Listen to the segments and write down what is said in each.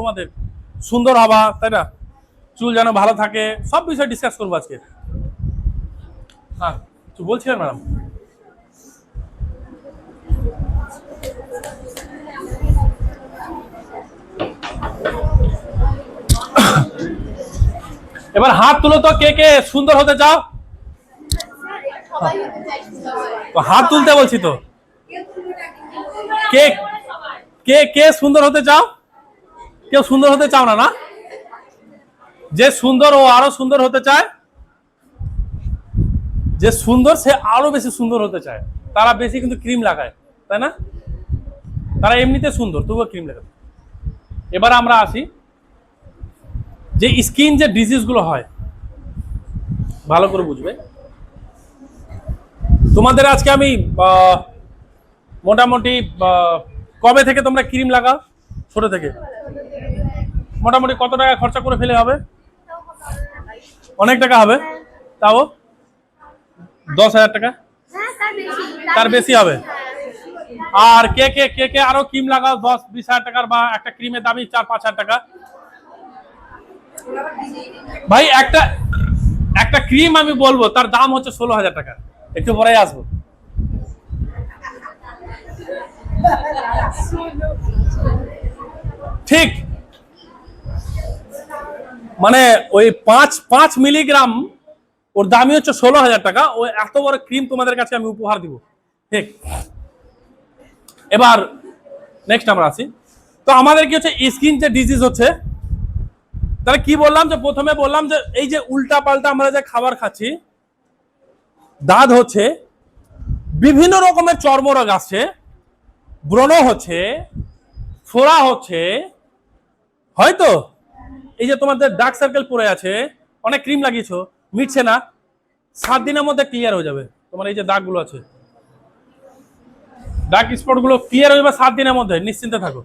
তোমাদের সুন্দর হবা, তাই না? চুল যেন ভালো থাকে, সব বিষয় ডিসকাস করব আজকে। হ্যাঁ বলছিলেন ম্যাডাম? এবার হাত তুলো তো, কে কে সুন্দর হতে চাও? হাত তুলতে বলছি তো। কে কে কে সুন্দর হতে চাও? কেউ সুন্দর হতে চাও না না? যে সুন্দর ও আরও সুন্দর হতে চায়, যে সুন্দর সে আরও বেশি সুন্দর হতে চায়। তারা বেশি কিন্তু ক্রিম লাগায়, তাই না? তারা এমনিতে সুন্দর, তবুও ক্রিম লাগায়। এবার আমরা আসি, যে স্কিন যে ডিজিজগুলো হয়, ভালো করে বুঝবে। তোমাদের আজকে আমি মোটামুটি কবে থেকে তোমরা ক্রিম লাগাও? ছোট থেকে। মোটামুটি কত টাকা খরচা করে ফেলে হবে? অনেক টাকা হবে? তাও? দশ হাজার টাকা? তার বেশি হবে? আর কে কে কে কে আরও ক্রিম লাগাও? দশ, বিশ হাজার টাকার বা একটা ক্রিমের দামই চার, পাঁচ হাজার টাকা। ভাই, একটা একটা ক্রিম আমি বলব, তার দাম হচ্ছে ষোলো হাজার টাকা। একটু পরে আসব। ঠিক। মানে ওই পাঁচ পাঁচ মিলিগ্রাম, ওর দামই হচ্ছে ষোলো হাজার টাকা। ওই এত বড় ক্রিম তোমাদের কাছে আমি উপহার দিব। ঠিক। এবার নেক্সট আমরা আসি তো আমাদের কি হচ্ছে স্কিন যে ডিজিজ হচ্ছে। তাহলে কি বললাম যে, প্রথমে বললাম যে, এই যে উল্টা পাল্টা আমরা যে খাবার খাচ্ছি, দাঁত হচ্ছে, বিভিন্ন রকমের চর্মরোগ আছে ব্রণ হচ্ছে, ফোড়া হচ্ছে, হয়তো এই যে তোমাদের ডার্ক সার্কেল পড়ে আছে, অনেক ক্রিম লাগিয়েছো, মিটছে না। সাত দিনের মধ্যে ক্লিয়ার হয়ে যাবে। তোমার এই যে দাগগুলো আছে। ডার্ক স্পটগুলো ক্লিয়ার হয়ে যাবে সাত দিনের মধ্যে, নিশ্চিন্তে থাকো।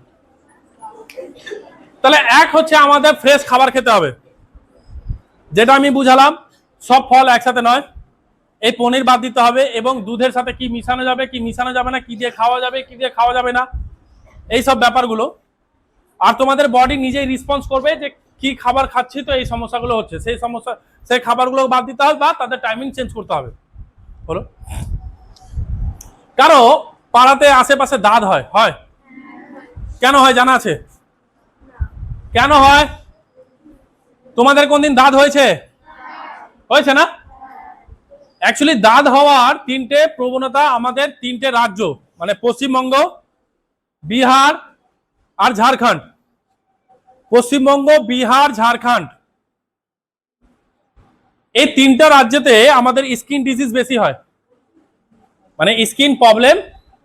তাহলে এক হচ্ছে আমাদের ফ্রেশ খাবার খেতে হবে। যেটা আমি বুঝালাম, সব ফল একসাথে নয়। এই পনির বাদ দিতে হবে এবং দুধের সাথে কি মিশানো যাবে, কি মিশানো যাবে না, কি দিয়ে খাওয়া যাবে, কি দিয়ে খাওয়া যাবে না। এই সব ব্যাপারগুলো। আর তোমাদের বডি নিজেই রেসপন্স করবে যে কি খাবার খাচ্ছি তো এই সমস্যাগুলো হচ্ছে। সেই সমস্যা, সেই খাবারগুলো বাদ দিতে হবে বা তাদের টাইমিং চেঞ্জ করতে হবে। হলো কারও পাড়াতে আশেপাশে দাঁত হয় হয়? কেন হয় জানা আছে? কেন হয়? তোমাদের কোনদিন দাঁত হয়েছে? হয়েছে না? অ্যাকচুয়ালি দাঁত হওয়ার তিনটে প্রবণতা আমাদের তিনটে রাজ্য মানে পশ্চিমবঙ্গ, বিহার আর ঝাড়খণ্ড। পশ্চিমবঙ্গ, বিহার, ঝাড়খণ্ড। এই তিনটা রাজ্যেতে আমাদের স্কিন ডিজিজ বেশি হয়। মানে স্কিন প্রবলেম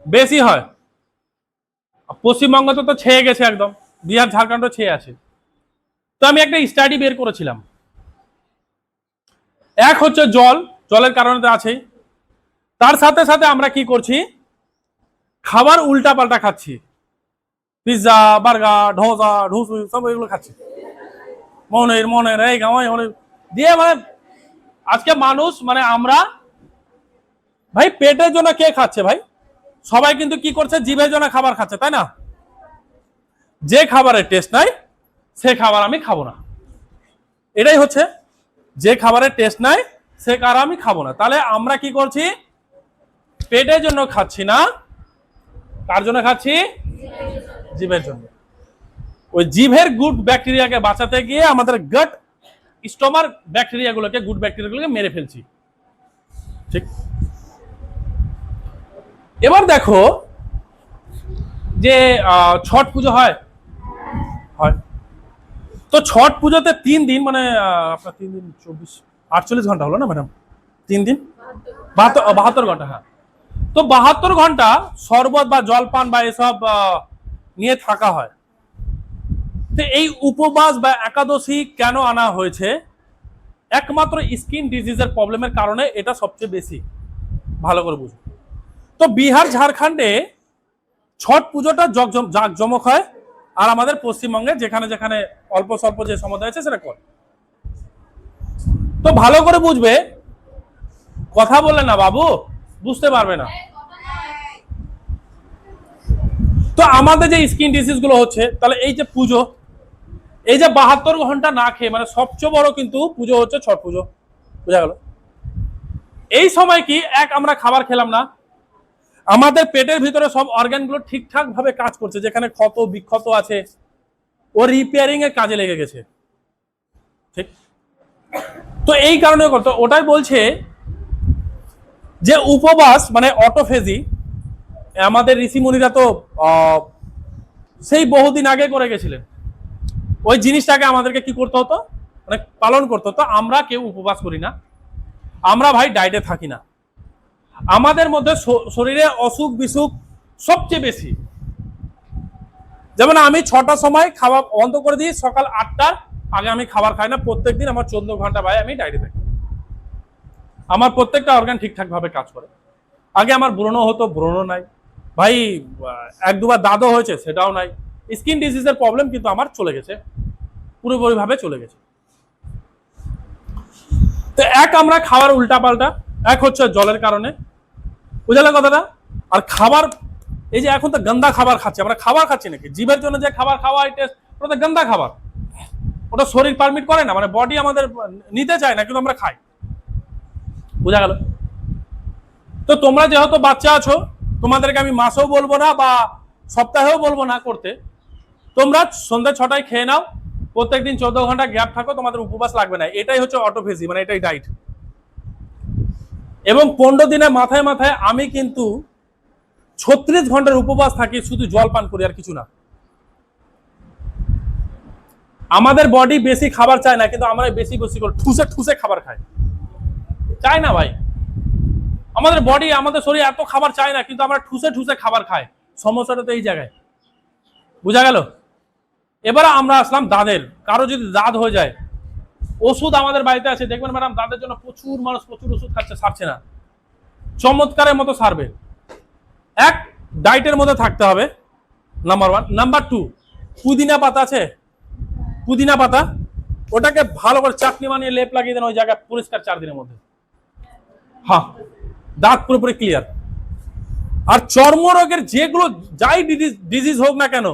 বেশি হয়। পশ্চিমবঙ্গ তো তো ছেয়ে গেছে একদম। বিহার ঝাড়খণ্ডও ছেয়ে আছে। তো আমি একটা স্টাডি বের করেছিলাম। এক হচ্ছে জল। জলের কারণে তো আছেই। তার সাথে সাথে আমরা কি করছি? খাবার উল্টা পাল্টা খাচ্ছি। পিৎজা বার্গার ঢোসা ঢুসু সব এগুলো খাচ্ছি। মনের মনের, এই গাওয়াই মনের দিয়ে মানে আজকে মানুষ মানে আমরা, ভাই, পেটের জন্য কে খাচ্ছে ভাই? সবাই কিন্তু কি করছে? জিভের জন্য খাবার খাচ্ছে, তাই না? যে খাবারের টেস্ট নাই, সে খাবার আমি খাব না। এটাই হচ্ছে, যে খাবারের টেস্ট নাই, সে কার আমি খাব না। তাহলে আমরা কি করছি? পেটের জন্য খাচ্ছি না। কার জন্য খাচ্ছি? জিভের জন্য। ওই জিভের গুড ব্যাকটেরিয়াকে বাঁচাতে গিয়ে আমাদের গট স্টোমার ব্যাকটেরিয়াগুলোকে গুড ব্যাকটেরিয়াগুলোকে মেরে ফেলছি। ঠিক? এবার দেখো যে ছট পুজো হয়। হয়। তো ছট পুজোতে তিন দিন মানে আপনার তিন দিন চব্বিশ, আটচল্লিশ ঘণ্টা হলো না ম্যাডাম তিন দিন? বাহাত্তর বাহাত্তর ঘণ্টা হ্যাঁ। তো বাহাত্তর ঘণ্টা শরবত বা জলপান বা এসব নিয়ে থাকা হয়। তো এই উপবাস বা একাদশী কেন আনা হয়েছে? একমাত্র স্কিন ডিজিজের প্রবলেমের কারণে এটা সবচেয়ে বেশি। ভালো করে বুঝুন। তো বিহার, ঝাড়খণ্ডে ছট পুজোটা জাক জমক হয়। আর আমাদের পশ্চিমবঙ্গে যেখানে যেখানে অল্প স্বল্প যে সমুদায় আছে সেটা করে। তো ভালো করে বুঝবে। কথা বললে না বাবু, বুঝতে পারবে না। তো আমাদের যে স্কিন ডিজিজগুলো হচ্ছে, তাহলে এই যে পুজো, এই যে বাহাত্তর ঘণ্টা না খেয়ে মানে সবচেয়ে বড় কিন্তু পুজো হচ্ছে ছট পুজো, বুঝা গেল? এই সময় কি এক আমরা খাবার খেলাম না, আমাদের পেটের ভিতরে সব অর্গানগুলো ঠিকঠাক ভাবে কাজ করছে, যেখানে ক্ষত, বিক্ষত আছে ও রিপেয়ারিং এর কাজে লেগে গেছে। ঠিক? তো এই কারণে করতো ওটাই বলছে যে উপবাস মানে অটোফেজি আমাদের ঋষিমুনিরা তো সেই বহুদিন আগে করে গেছিলেন। ওই জিনিসটাকে আমাদেরকে কি করতে হতো? মানে পালন করতে হতো। আমরা কেউ উপবাস করি না। আমরা ভাই ডায়েটে থাকি না। আমাদের মধ্যে শরীরে অসুখ বিসুখ সবচেয়ে বেশি। যেমন আমি ছটার সময় খাওয়া বন্ধ করে দিই, সকাল আটটার আগে আমি খাবার খাই না। প্রত্যেকদিন আমার চোদ্দ ঘণ্টা ভাই আমি ডায়েটে থাকি। আমার প্রত্যেকটা অর্গান ঠিকঠাক ভাবে কাজ করে। আগে আমার ব্রণ হতো ব্রণ নাই। ভাই এক দুবার দাদও হয়েছে, সেটাও নাই। স্কিন ডিজিজের প্রবলেম কিন্তু আমার চলে গেছে পুরোপুরি ভাবে চলে গেছে। তো এক আমরা খাওয়ার উল্টা পাল্টা এক হচ্ছে জলের কারণে। বুঝলে কথাটা? আর খাবার, এই যে এখন তো গন্দা খাবার খাচ্ছি, আমরা খাবার খাচ্ছি নাকি? জীবের জন্য যে খাবার খাওয়া টেস্ট ওটা তো গন্দা খাবার। ওটা শরীর পারমিট করে না মানে বডি আমাদের নিতে চায় না, কিন্তু আমরা খাই। বোঝা গেল? তো তোমরা যেহেতু বাচ্চা আছো তোমাদেরকে আমি মাসেও বলব না বা সপ্তাহেও বলব না করতে। তোমরা সন্ধ্যা ছটায় খেয়ে নাও, প্রত্যেকদিন চোদ্দ ঘণ্টা গ্যাপ থাকো, তোমাদের উপবাস লাগবে না। এটাই হচ্ছে অটোফেজি মানে এটাই ডাইট এবং পনেরো দিনের মাথায় মাথায় আমি কিন্তু ছত্রিশ ঘণ্টার উপবাস থাকি, শুধু জল পান করি আর কিছু না। আমাদের বডি বেশি খাবার চায় না, কিন্তু আমরা বেশি বেশি করে ঠুসে ঠুসে খাবার খাই। চায় না ভাই। আমাদের বডি আমাদের শরীর এত খাবার চায় না, কিন্তু আমরা ঠুসে ঠুসে খাবার খাই। সমস্যাটা তো এই জায়গায়। বুঝা গেল? এবারে আমরা আসলাম দাঁতের। কারও যদি দাঁত হয়ে যায়, ওষুধ আমাদের বাড়িতে আছে। দেখবেন ম্যাডাম দাঁতের জন্য প্রচুর মানুষ প্রচুর ওষুধ খাচ্ছে, সারছে না। চমৎকারের মতো সারবে। এক ডায়েটের মধ্যে থাকতে হবে নাম্বার ওয়ান নাম্বার টু পুদিনা পাতা আছে? পুদিনা পাতা। ওটাকে ভালো করে চাটনি বানিয়ে লেপ লাগিয়ে দেন ওই জায়গায় পরিষ্কার চার দিনের মধ্যে। হ্যাঁ। দাঁত পুরোপুরি ক্লিয়ার আর চর্মরোগের যেগুলো যাই ডিজিজ হোক না কেন,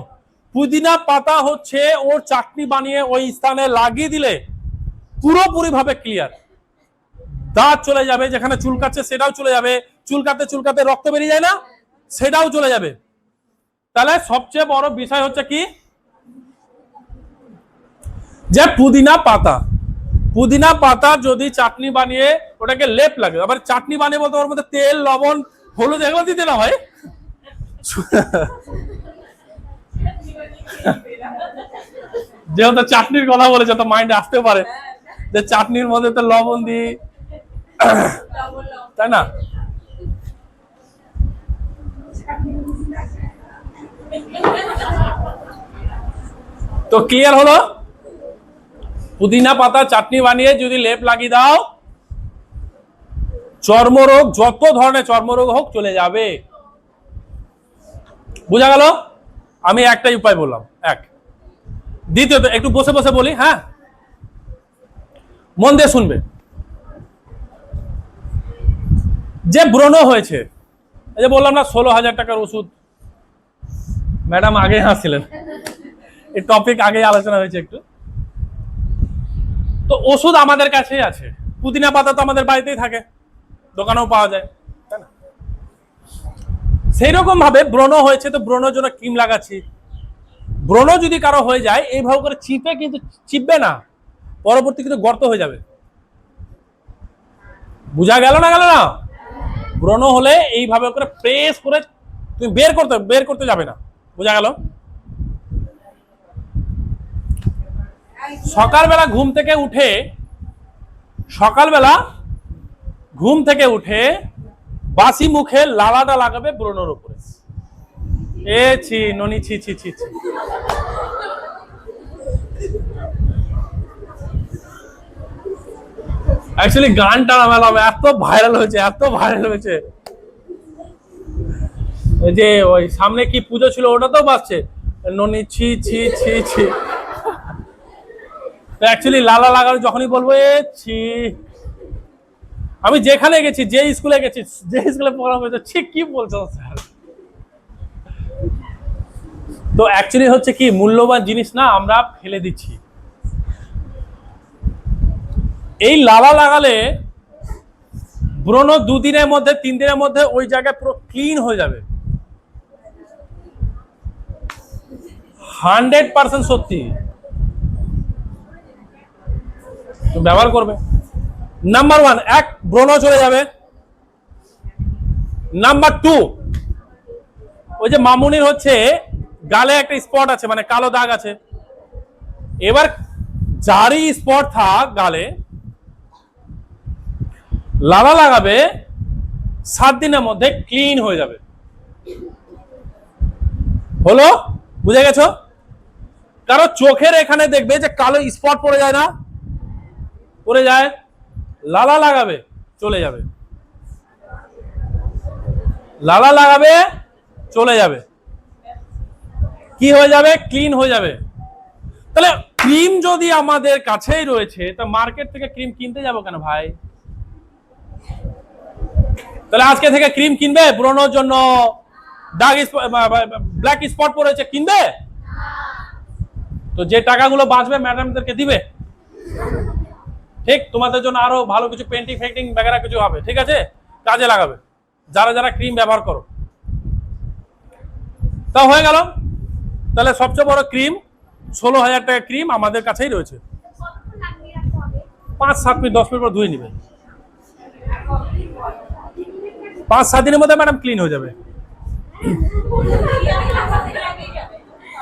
পুদিনা পাতা হচ্ছে ওর চাটনি বানিয়ে ওই স্থানে লাগিয়ে দিলে পুরোপুরি ভাবে ক্লিয়ার দাঁত চলে যাবে, যেখানে চুলকাচ্ছে সেটাও চলে যাবে, চুলকাতে চুলকাতে রক্ত বেরিয়ে যায় না, সেটাও চলে যাবে। তাহলে সবচেয়ে বড় বিষয় হচ্ছে কি? যে পুদিনা পাতা পুদিনা পাতা যদি চাটনি বানিয়ে ওটাকে লেপ লাগে। আবার চাটনি বানিয়ে বলতে ওর মধ্যে তেল, লবণ, হলুদ এগুলো দিতে না হয়। যেহেতু চাটনির কথা বলেছে, তো মাইন্ডে আসতে পারে। যে চাটনির মধ্যে তো লবণ দিই। তাই না? তো ক্লিয়ার হলো? পুদিনা পাতা চাটনি বানিয়ে যদি লেপ লাগিয়ে দাও চর্মরোগ, যত ধরনের চর্মরোগ হোক চলে যাবে। বোঝা গেল? আমি একটাই উপায় বললাম, এক। দ্বিতীয়ত, একটু বসে বসে বলি হ্যাঁ? মন দিয়ে শুনবে যে ব্রণ হয়েছে, এই যে বললাম না, ষোলো হাজার টাকার ওষুধ। ম্যাডাম আগে হাসছিলেন এই টপিক আগে আলোচনা হয়েছে একটু। তো ওষুধ আমাদের কাছেই আছে। পুদিনা পাতা তো আমাদের বাড়িতেই থাকে। দোকানেও পাওয়া যায়। সেই রকম ভাবে ব্রণ হয়েছে, তো ব্রণের জন্য ক্রিম লাগাচ্ছি। ব্রণ যদি কারও হয়ে যায় এইভাবে করে চিপে কিন্তু চিপবে না। পরবর্তী কিন্তু গর্ত হয়ে যাবে। বুঝা গেল না গেল না? ব্রণ হলে এইভাবে করে প্রেস করে তুমি বের করতে বের করতে যাবে না। বুঝা গেল? সকালবেলা ঘুম থেকে উঠে সকালবেলা ঘুম থেকে উঠে বাসি মুখে লালাটা লাগাবে ব্রণের উপরে। এ ছি, ননি ছি ছি ছি ছি। অ্যাকচুয়ালি গানটা নামালাম এত ভাইরাল হয়েছে, এত ভাইরাল হয়েছে। যে ওই সামনে কি পুজো ছিল ওটা তো বাজছে। ননি ছি ছি ছি ছি। অ্যাকচুয়ালি লালা লাগানো যখনই বলব, এ ছি। আমি যেখানে গেছি, যে স্কুলে গেছি, যে স্কুলে পড়া হয়েছে, ঠিক কি বলছো স্যার? তো অ্যাকচুয়ালি হচ্ছে কি, মূল্যবান জিনিস না, আমরা ফেলে দিচ্ছি। এই লালা লাগালে ব্রণ দুদিনের মধ্যে তিন দিনের মধ্যে ওই জায়গায় পুরো ক্লিন হয়ে যাবে। হান্ড্রেড পার্সেন্ট সত্যি। ব্যবহার করবে। নাম্বার ওয়ান এক ব্রণ চলে যাবে। নাম্বার টু ওই যে মামুনির হচ্ছে, গালে একটা স্পট আছে মানে কালো দাগ আছে। এবার যারই স্পট থাক গালে, লালা লাগাবে, সাত দিনের মধ্যে ক্লিন হয়ে যাবে। হলো? বুঝে গেছো? কারও চোখের এখানে দেখবে যে কালো স্পট পড়ে যায় না, পড়ে যায়। লালা লাগাবে, চলে যাবে। লালা লাগাবে, চলে যাবে। কি হয়ে যাবে? ক্লিন হয়ে যাবে। তাহলে ক্রিম যদি আমাদের কাছেই রয়েছে, তা মার্কেট থেকে ক্রিম কিনতে যাব কেন ভাই? তাহলে আজকে থেকে ক্রিম কিনবে? ব্রণর জন্য দাগ ব্ল্যাক স্পট পড়েছে কিনবে? তো যে টাকাগুলো বাঁচবে ম্যাডামদেরকে দিবে। ঠিক তোমাদের জন্য আরও ভালো কিছু পেন্টিং ফেন্টিং বেগারা কিছু হবে ঠিক আছে? কাজে লাগাবে। যারা যারা ক্রিম ব্যবহার করো। তা হয়ে গেল। তাহলে সবচেয়ে বড় ক্রিম ষোলো হাজার টাকা ক্রিম আমাদের কাছেই রয়েছে। পাঁচ সাত মিনিট দশ মিনিট পর ধুয়ে নিবে। পাঁচ সাত দিনের মধ্যে ম্যাডাম ক্লিন হয়ে যাবে।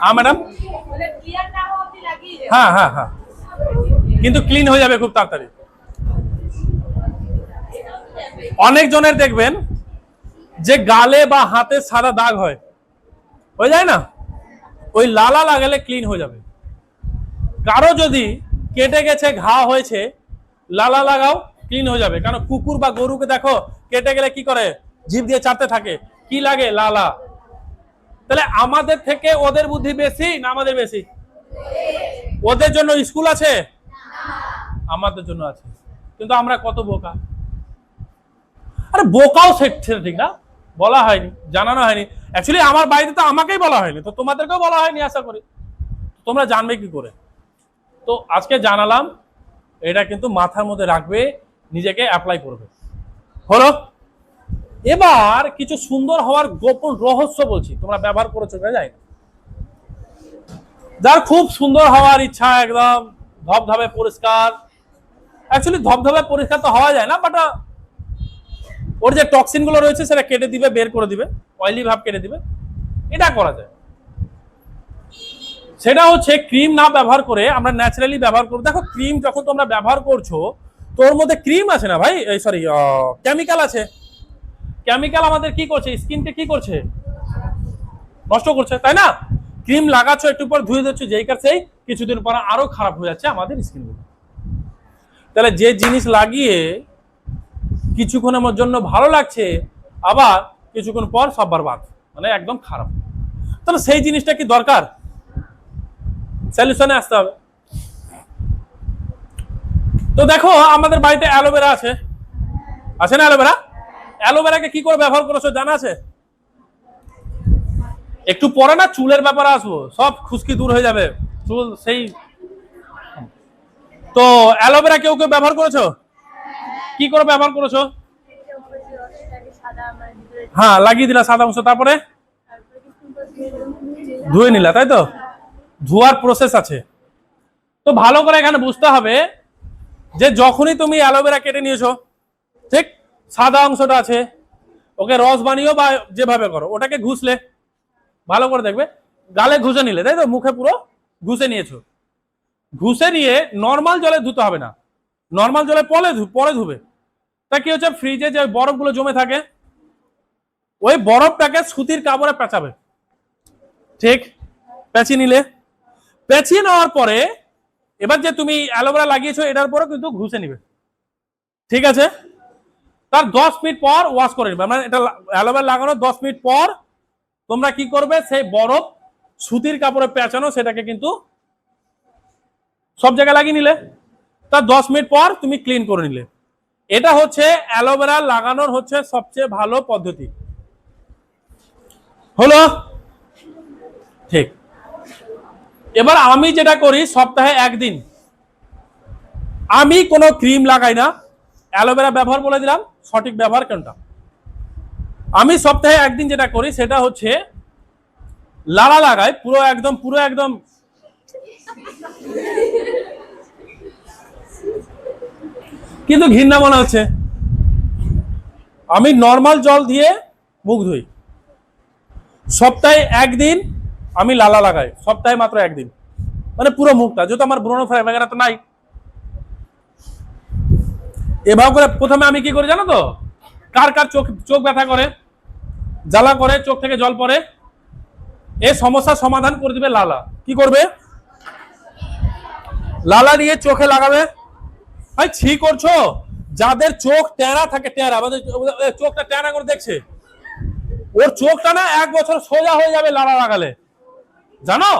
হ্যাঁ ম্যাডাম হ্যাঁ হ্যাঁ হ্যাঁ। কিন্তু ক্লিন হয়ে যাবে খুব তাড়াতাড়ি। অনেক জনের দেখবেন যে গালে বা হাতে সাদা দাগ হয়। হয়ে যায় না? ওই লালা লাগালে ক্লিন হয়ে যাবে। কারও যদি কেটে গেছে, ঘা হয়েছে, লালা লাগাও ক্লিন হয়ে যাবে। কারণ কুকুর বা গরুকে দেখো, কেটে গেলে কি করে? জিভ দিয়ে চাটতে থাকে। কি লাগে? লালা। তাহলে আমাদের থেকে ওদের বুদ্ধি বেশি না আমাদের বেশি? ওদের জন্য স্কুল আছে? আমাদের জন্য আছে। কিন্তু আমরা কত বোকা? আরে বোকাও সেটা ঠিক না। বলা হয়নি, জানানো হয়নি। অ্যাকচুয়ালি আমার বাড়িতে তো আমাকেই বলা হয়নি। তো তোমাদেরকেও বলা হয়নি আশা করি। তোমরা জানবে কি করে? তো আজকে জানালাম, এটা কিন্তু মাথার মধ্যে রাখবে, নিজেকে অ্যাপ্লাই করবে। হলো? এবার কিছু সুন্দর হওয়ার গোপন রহস্য বলছি। তোমরা ব্যবহার করেছ না। যাই। যার খুব সুন্দর হওয়ার ইচ্ছা একদম ধবধবে পরিষ্কার অ্যাকচুয়ালি ধবধবে পরিষ্কার তো হওয়া যায় না বাট ওর যে টক্সিনগুলো রয়েছে, সেটা কেটে দিবে, বের করে দিবে অয়েলি ভাব কেটে দিবে। এটা করা যায়। সেটা হচ্ছে ক্রিম না ব্যবহার করে আমরা ন্যাচারালি ব্যবহার করব। দেখো ক্রিম যখন তোমরা ব্যবহার করছ, তোর মধ্যে ক্রিম আছে না ভাই? এই সরি কেমিক্যাল আছে। কেমিক্যাল আমাদের কি করছে? স্কিনকে কি করছে? নষ্ট করছে, তাই না? ক্রিম লাগাচ্ছ, একটু পর ধুয়ে দিচ্ছ, যেই কাছেই কিছুদিন পর আরও খারাপ হয়ে যাচ্ছে আমাদের স্কিনগুলো। তাহলে যে জিনিস লাগিয়ে কিছুক্ষণের জন্য ভালো লাগছে, আবার কিছুক্ষণ পর সব বারবাদ মানে একদম খারাপ। তাহলে সেই জিনিসটা কি দরকার? সলিউশনে আসতে হবে। তো দেখো, আমাদের বাড়িতে অ্যালোভেরা আছে। আছে না অ্যালোভেরা? অ্যালোভেরাকে কি করে ব্যবহার করেছ জানা আছে? একটু পরে না চুলের ব্যাপারে আসব। সব খুশকি দূর হয়ে যাবে। চুল সেই তো অ্যালোভেরা কেউ কেউ ব্যবহার করেছ? কি করে ব্যবহার করেছ? হ্যাঁ লাগিয়ে দিলা সাদা অংশ, তারপরে? ধুয়ে নিলা, তাই তো? ধোয়ার প্রসেস আছে। তো ভালো করে এখানে বুঝতে হবে যে যখনই তুমি অ্যালোভেরা কেটে নিয়েছো, ঠিক সাদা অংশটা আছে, ওকে রস বানিয়েও বা যেভাবে করো, ওটাকে ঘুষলে, ভালো করে দেখবে, গালে ঘুষে নিলে, তাই তো? মুখে পুরো ঘুষে নিয়েছো। ঘুষে নিয়ে নর্মাল জলে ধুতে হবে না। নর্মাল জলে পরে পরে ধুবে। তা কি হচ্ছে? ফ্রিজে যে বরফগুলো জমে থাকে, ওই বরফটাকে সুতির কাপড়ে পেঁচাবে। ঠিক? পেঁচিয়ে নিলে। পেঁচিয়ে নেওয়ার পরে, এবার যে তুমি অ্যালোভেরা লাগিয়েছো, এটার পরে কিন্তু ঘুষে নিবে। ঠিক আছে? তার দশ মিনিট পর ওয়াশ করে নিবে। মানে এটা অ্যালোভেরা লাগানোর দশ মিনিট পর তোমরা কি করবে? সেই বরফ সুতির কাপড়ে পেঁচানো, সেটাকে কিন্তু সব জায়গায় লাগিয়ে নিলে। তার দশ মিনিট পর তুমি ক্লিন করে নিলে। এটা হচ্ছে অ্যালোভেরা লাগানোর হচ্ছে সবচেয়ে ভালো পদ্ধতি। হলো? ঠিক। এবার আমি যেটা করি, সপ্তাহে একদিন। আমি কোনো ক্রিম লাগাই না। অ্যালোভেরা ব্যবহার বলে দিলাম, সঠিক ব্যবহার কোনটা? আমি সপ্তাহে একদিন যেটা করি, সেটা হচ্ছে লালা লাগাই, পুরো একদম পুরো একদম কিন্তু ঘৃণা মনে হচ্ছে। আমি নর্মাল জল দিয়ে মুখ ধুই। সপ্তাহে একদিন আমি লালা লাগাই, সপ্তাহে মাত্র একদিন। মানে পুরো মুখটা, যেহেতু আমার ব্রণ ফ্রাই বাগেরা তো নাই। এভাবে করে প্রথমে আমি কি করি জানো তো? কার কার চোখ চোখ ব্যথা করে, জ্বালা করে, চোখ থেকে জল পড়ে, এ সমস্যার সমাধান করে দিবে লালা। কি করবে? লালা নিয়ে চোখে লাগাবে? ভাই ছি করছ? যাদের চোখ টেরা থাকে টেরা আমাদের চোখটা টেরা করে দেখছে। ওর চোখটা না এক বছর সোজা হয়ে যাবে লালা লাগালে। জানো?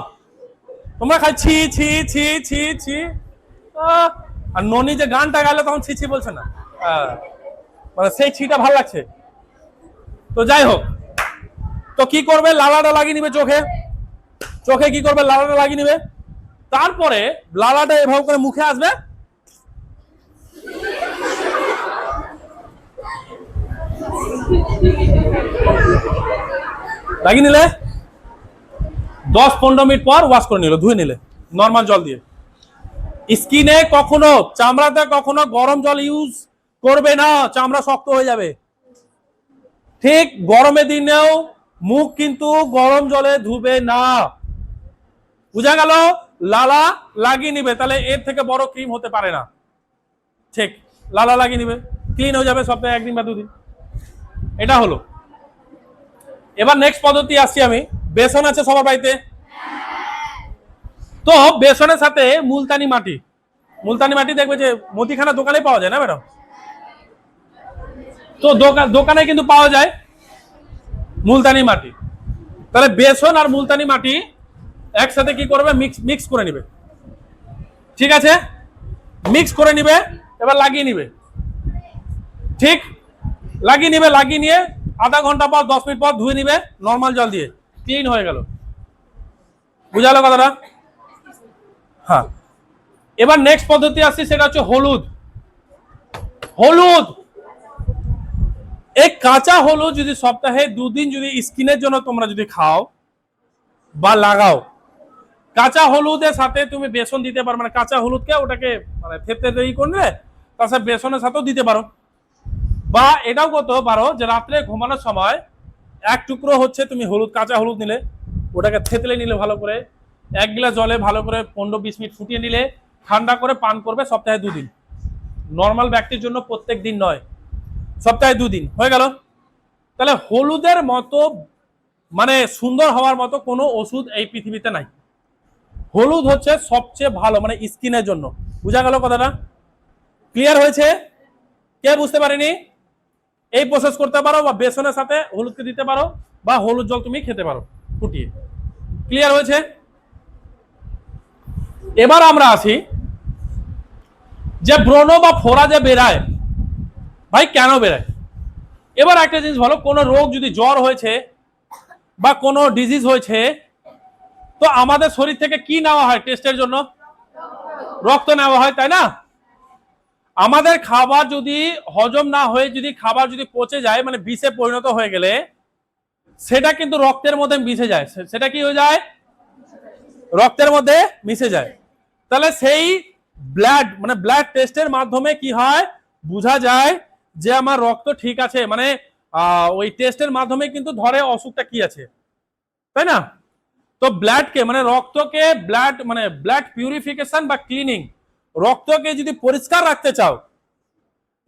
তোমরা খাই ছি ছি ছি ছি ছি। আর ননি যে গানটা গাইলে তখন ছি ছি বলছে না। আহ, মানে সেই ছিটা ভালো লাগছে। তো যাই হোক। তো কি করবে? লালাটা লাগিয়ে নিবে চোখে। চোখে কি করবে? লালাটা লাগিয়ে নিবে। তারপরে লালাটা এভাবে করে মুখে আসবে। লাগিয়ে নিলে? দশ পনেরো মিনিট পর ওয়াশ করে নিল, ধুয়ে নিলে নর্মাল জল দিয়ে। স্কিনে কখনো, চামড়াতে কখনো গরম জল ইউজ করবে না, চামড়া শক্ত হয়ে যাবে। ঠিক গরমের দিনেও মুখ কিন্তু গরম জলে ধুবে না। বুঝা গেল? লালা লাগিয়ে নিবে, তাহলে এর থেকে বড় ক্রিম হতে পারে না। ঠিক, লালা লাগিয়ে নিবে ক্লিন হয়ে যাবে সপ্তাহে একদিন বা দুদিন। এটা হলো। এবার নেক্সট পদ্ধতি আসছি আমি। বেসন আছে সবার বাড়িতে? তো বেসনের সাথে মুলতানি মাটি। মুলতানি মাটি দেখবে যে মুদিখানা দোকানে পাওয়া যায় না ম্যাডাম? তো দোকান দোকানে কিন্তু পাওয়া যায় মুলতানি মাটি। তাহলে বেসন আর মুলতানি মাটি একসাথে কি করবে? মিক্স মিক্স করে নিবে। ঠিক আছে? মিক্স করে নিবে, এবার লাগিয়ে নিবে। ঠিক? লাগিয়ে নিবে, লাগিয়ে নিয়ে আধা ঘণ্টা পর, দশ মিনিট পর ধুয়ে নিবে নর্মাল জল দিয়ে। ক্লিন হয়ে গেল। বুঝালো কথাটা? হ্যাঁ। এবার নেক্সট পদ্ধতি আসছে, সেটা হচ্ছে হলুদ। হলুদ! এই কাঁচা হলুদ যদি সপ্তাহে দুদিন যদি স্কিনের জন্য তোমরা যদি খাও বা লাগাও কাঁচা হলুদের সাথে তুমি বেসন দিতে পারো মানে কাঁচা হলুদকে ওটাকে মানে থেতে তৈরি করলে, তার সাথে বেসনের সাথেও দিতে পারো। বা এটাও করতে পারো যে রাত্রে ঘুমানোর সময় এক টুকরো হচ্ছে তুমি হলুদ, কাঁচা হলুদ নিলে, ওটাকে থেতলে নিলে ভালো করে, এক গ্লাস জলে ভালো করে পনেরো বিশ মিনিট ফুটিয়ে নিলে, ঠান্ডা করে পান করবে সপ্তাহে দুদিন। নর্মাল ব্যক্তির জন্য প্রত্যেক দিন নয়, সপ্তাহে দুদিন। হয়ে গেল? তাহলে হলুদের মতো মানে সুন্দর হওয়ার মতো কোনো ওষুধ এই পৃথিবীতে নাই। হলুদ হচ্ছে সবচেয়ে ভালো মানে স্কিনের জন্য। বুঝা গেল কথাটা? ক্লিয়ার হয়েছে? কে বুঝতে পারেনি? এই প্রসেস করতে পারো বা বেসনের সাথে হলুদকে দিতে পারো বা হলুদ জল তুমি খেতে পারো, ফুটিয়ে। ক্লিয়ার হয়েছে? এবার আমরা আসি যে ব্রণ বা ফোড়া যে বেরায়, ভাই কেন বেরায়? এবার একটা জিনিস ভালো কোনো রোগ যদি জ্বর হয়েছে বা কোনো ডিজিজ হয়েছে তো আমাদের শরীর থেকে কি নেওয়া হয় টেস্টের জন্য? রক্ত নেওয়া হয়, তাই না? আমাদের খাবার যদি হজম না হয়ে যদি খাবার যদি পচে যায় মানে বিষে পরিণত হয়ে গেলে, সেটা কিন্তু রক্তের মধ্যে মিশে যায়। সেটা কি হয়ে যায়? রক্তের মধ্যে মিশে যায়। তাহলে সেই ব্লাড মানে ব্লাড টেস্টের মাধ্যমে কি হয়? বোঝা যায় যে আমার রক্ত ঠিক আছে। মানে ওই টেস্টের মাধ্যমে কিন্তু ধরে অসুখটা কি আছে? তাই না? তো ব্লাডকে মানে রক্তকে ব্লাড মানে ব্লাড পিউরিফিকেশন বা ক্লিনিং রক্তকে যদি পরিষ্কার রাখতে চাও,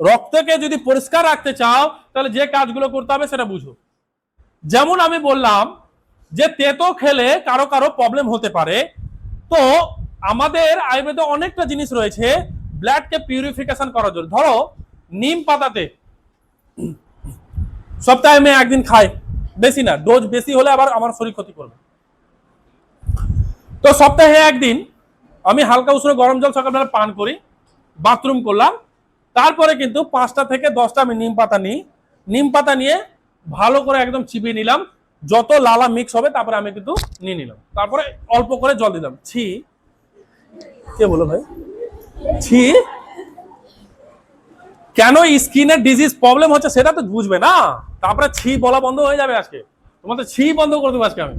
রক্তকে যদি পরিষ্কার রাখতে চাও, তাহলে যে কাজগুলো করতে হবে সেটা বুঝো। যেমন আমি বললাম যে তেতো খেলে কারও কারও প্রবলেম হতে পারে। তো আমাদের আয়ুর্বেদে অনেকটা জিনিস রয়েছে ব্লাডকে পিউরিফিকেশন করার জন্য। ধরো, নিম পাতাতে সপ্তাহে আমি একদিন খাই, বেশি না ডোজ বেশি হলে আবার আমার শরীর ক্ষতি করবে। তো সপ্তাহে একদিন আমি হালকা উষ্ণ গরম জল সকালবেলা পান করি, বাথরুম করলাম। তারপরে কিন্তু পাঁচটা থেকে দশটা আমি নিম পাতা নিই। নিম পাতা নিয়ে ভালো করে একদম চিবিয়ে নিলাম। যত লালা মিক্স হবে, তারপরে আমি কিন্তু নিয়ে নিলাম। তারপরে অল্প করে জল দিলাম। ছি। কে বলো ভাই? ছি। কেন স্কিনের ডিজিজ প্রবলেম হচ্ছে সেটা তো বুঝবে না? তারপরে ছি বলা বন্ধ হয়ে যাবে আজকে। তোমাদের ছি বন্ধ করে দেবো আজকে আমি।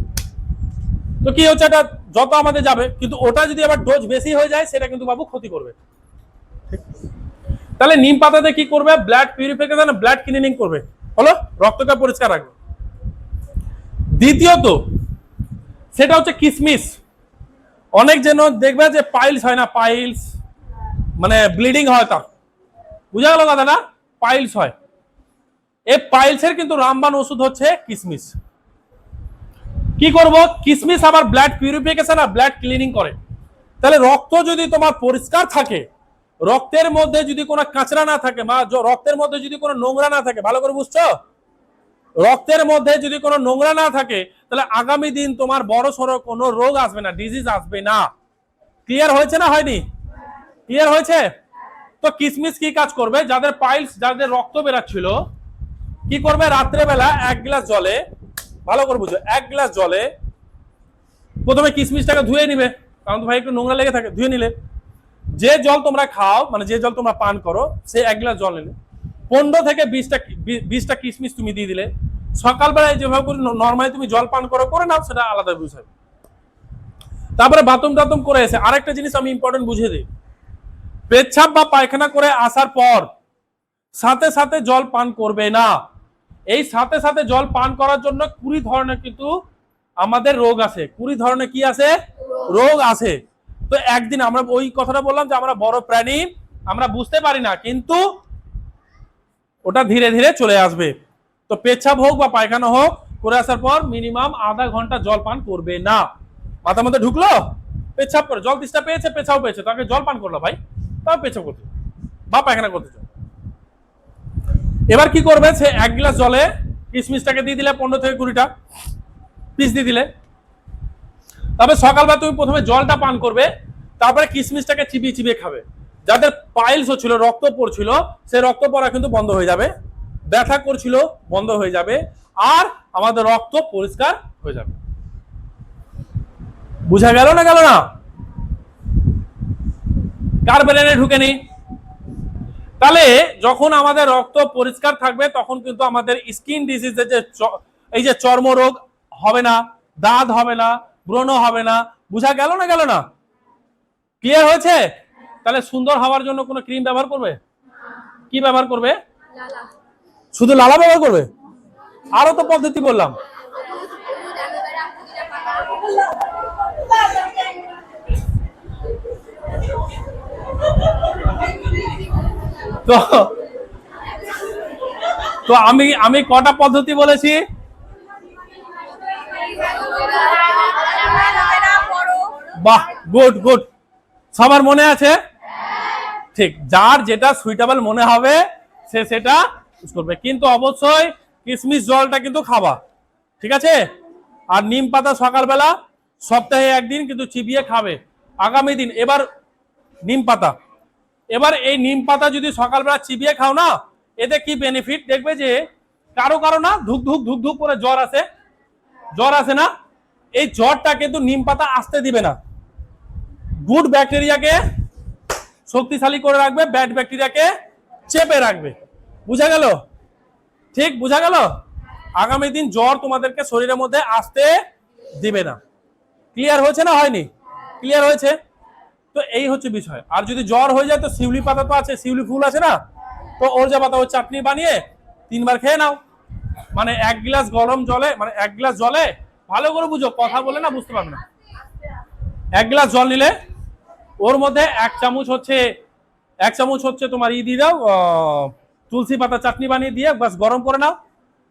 তো কি হচ্ছে, এটা যত আমাদের যাবে, কিন্তু ওটা যদি আবার ডোজ বেশি হয়ে যায়, সেটা কিন্তু বাবু ক্ষতি করবে? তাহলে নিম পাতাতে কি করবে? ব্লাড পিউরিফিকেশন ব্লাড ক্লিনিং করবে। হলো রক্তকে পরিষ্কার রাখবে। দ্বিতীয়ত, সেটা হচ্ছে কিসমিস। অনেক যেন দেখবে যে পাইলস হয় না পাইলস মানে ব্লিডিং হয় তার বুঝা গেল কথাটা পাইলস হয়। এই পাইলসের কিন্তু রামবান ওষুধ হচ্ছে কিসমিস। কি করব? কিসমিস আবার ব্লাড পিউরিফিকেশন আর ব্লাড ক্লিনিং করে। তাহলে রক্ত যদি তোমার পরিষ্কার থাকে, রক্তের মধ্যে যদি কোনো কাঁচরা না থাকে বা রক্তের মধ্যে যদি কোনো নোংরা না থাকে, ভালো করে বুঝছ? রক্তের মধ্যে যদি কোনো নোংরা না থাকে, তাহলে আগামী দিন তোমার বড় সড়ো কোনো রোগ আসবে না ডিজিজ আসবে না। ক্লিয়ার হয়েছে না হয়নি? ক্লিয়ার হয়েছে? তো কিসমিস কি কাজ করবে? যাদের পাইলস যাদের রক্ত বেরাচ্ছিল, কি করবে? রাত্রেবেলা এক গ্লাস জলে ভালো করে বুঝো। এক গ্লাস জলে প্রথমে কিসমিসটাকে ধুয়ে নিবে। কারণ ভাই একটু নোংরা লেগে থাকে, ধুয়ে নিলে। যে জল তোমরা খাও মানে যে জল তোমরা পান করো, সে এক গ্লাস জল নিলে পনেরো থেকে বিশটা বিশটা কিসমিস তুমি দিয়ে দিলে। সকালবেলায় যেভাবে করে নর্মালি তুমি জল পান করো, করে নাও, সেটা আলাদা বিষয় তারপরে বাথরুম টাথরুম করে এসে আরেকটা জিনিস আমি ইম্পর্টেন্ট বুঝিয়ে দিই। পেচ্ছাপ বা পায়খানা করে আসার পর সাথে সাথে জল পান করবে না। এই সাথে সাথে জল পান করার জন্য কুড়ি ধরনের কিন্তু আমাদের রোগ আছে। কুড়ি ধরনের কি আছে? রোগ আছে। তো একদিন আমরা ওই কথাটা বললাম যে আমরা বড় প্রাণী, আমরা বুঝতে পারি না, কিন্তু ওটা ধীরে ধীরে চলে আসবে। তো পেচ্ছাপ হোক বা পায়খানা হোক, করে আসার পর মিনিমাম আধা ঘণ্টা জল পান করবে না। মাথার মধ্যে ঢুকলো? পেচ্ছাপ করে। জল তিষ্ঠা পেয়েছে, পেছাও পেয়েছে। তাকে জল পান করল ভাই। তাও পেছাও করতে বা পায়খানা করতে চাও। এবার কি করবে? সে এক গ্লাস জলে কিশমিশটাকে দিয়ে দিলে পনেরো থেকে কুড়িটা পিস দিয়ে দিলে। তবে সকালবেলা তুমি প্রথমে জলটা পান করবে, তারপরে কিশমিশটাকে চিবিয়ে চিবিয়ে খাবে। যাদের পাইলস হচ্ছিল, রক্ত পড়ছিল সে রক্ত পড়া কিন্তু বন্ধ হয়ে যাবে। ব্যথা করছিল, বন্ধ হয়ে যাবে। আর আমাদের রক্ত পরিষ্কার হয়ে যাবে। বুঝা গেল না গেল না? কার ব্রেনে ঢুকে তাহলে যখন আমাদের রক্ত পরিষ্কার থাকবে তখন কিন্তু আমাদের স্কিন ডিজিজের যে চ- এই যে চর্মরোগ হবে না দাঁত হবে না ব্রণ হবে না বুঝা গেল না গেল না? ক্লিয়ার হয়েছে? তাহলে সুন্দর হওয়ার জন্য কোনো ক্রিম ব্যবহার করবে? কি ব্যবহার করবে? শুধু লালা ব্যবহার করবে? আরও তো পদ্ধতি বললাম। তো তো আমি আমি কটা পদ্ধতি বলেছি? বাহ গুড গুড সবার মনে আছে? ঠিক, যার যেটা সুইটেবল মনে হবে, সে সেটা ইউজ করবে। কিন্তু অবশ্যই কিশমিশ জলটা কিন্তু খাবা। ঠিক আছে? আর নিম পাতা সকালবেলা, সপ্তাহে একদিন কিন্তু চিবিয়ে খাবে। আগামী দিন, এবার নিম পাতা। এবার এই নিম পাতা যদি সকালবেলা চিবিয়ে খাও না, এতে কি বেনিফিট দেখবে যে কারও কারও না ধুক ধুক ধুক ধুক করে জ্বর আসে। জ্বর আসে না। এই জ্বরটা কিন্তু নিম পাতা আসতে দিবে না। গুড ব্যাকটেরিয়াকে শক্তিশালী করে রাখবে ব্যাড ব্যাকটেরিয়াকে চেপে রাখবে। বুঝা গেল? ঠিক বুঝা গেল? আগামী দিন জ্বর তোমাদেরকে শরীরের মধ্যে আসতে দিবে না। ক্লিয়ার হয়েছে না হয়নি? ক্লিয়ার হয়েছে? তো এই হচ্ছে বিষয়। আর যদি জ্বর হয়ে যায়, তো শিউলি পাতা তো আছে, শিউলি ফুল আছে না? তো ওর যে পাতা ওর চাটনি বানিয়ে তিনবার খেয়ে নাও। মানে এক গ্লাস গরম জলে মানে এক গ্লাস জলে ভালো করে বুঝো, কথা বলে না বুঝতে পারবে না। এক গ্লাস জল নিলে, ওর মধ্যে এক চামচ হচ্ছে, এক চামচ হচ্ছে তোমার ই দিয়ে দাও তুলসী পাতা চাটনি বানিয়ে দিয়ে বাস গরম করে নাও।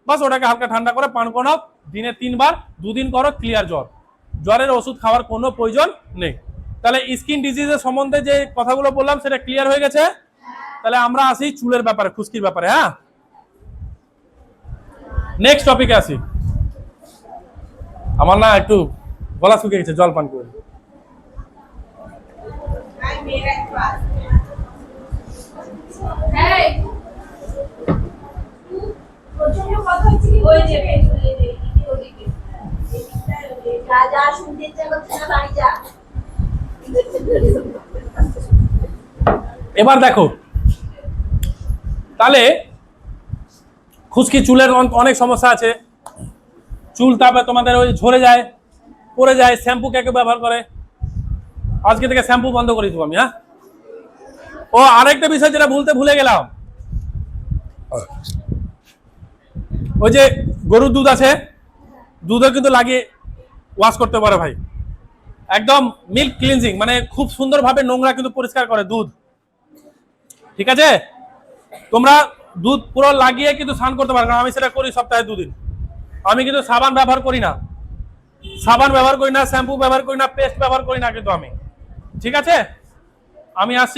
বাস ওটাকে হালকা ঠান্ডা করে পান করে নাও। দিনে তিনবার, দুদিন করো ক্লিয়ার জ্বর। জ্বরের ওষুধ খাওয়ার কোনো প্রয়োজন নেই। তাহলে স্কিন ডিজিজের সম্বন্ধে যে কথাগুলো বললাম, সেটা ক্লিয়ার হয়ে গেছে? তাহলে আমরা আসি চুলের ব্যাপারে, খুশকির ব্যাপারে হ্যাঁ? নেক্সট টপিকে আসি। আমার না একটু গলা শুকিয়ে গেছে, জল পান করে। যা যা শুনতে ইচ্ছে করছে না, বাড়ি যা। এবার দেখো। তাহলে খুশকি চুলের অনেক সমস্যা আছে। চুল তারপরে তোমাদের ওই ঝরে যায়, পড়ে যায়, শ্যাম্পু কে ব্যবহার করে? আজকে থেকে শ্যাম্পু বন্ধ করে দেবো আমি হ্যাঁ? ও, আরেকটা বিষয় যেটা ভুলতে ভুলে গেলাম। ওই যে গরুর দুধ আছে, দুধও কিন্তু লাগিয়ে ওয়াশ করতে পারে ভাই। একদম মিল্ক ক্লিনজিং মানে খুব সুন্দরভাবে নোংরা কিন্তু পরিষ্কার করে দুধ। ঠিক আছে? তোমরা দুধ পুরো লাগিয়ে কিন্তু স্নান করতে পারো আমি সেটা করি সপ্তাহে দুদিন। আমি কিন্তু সাবান ব্যবহার করি না। সাবান ব্যবহার করি না, শ্যাম্পু ব্যবহার করি না, পেস্ট ব্যবহার করি না কিন্তু আমি। ঠিক আছে? আমি আসছি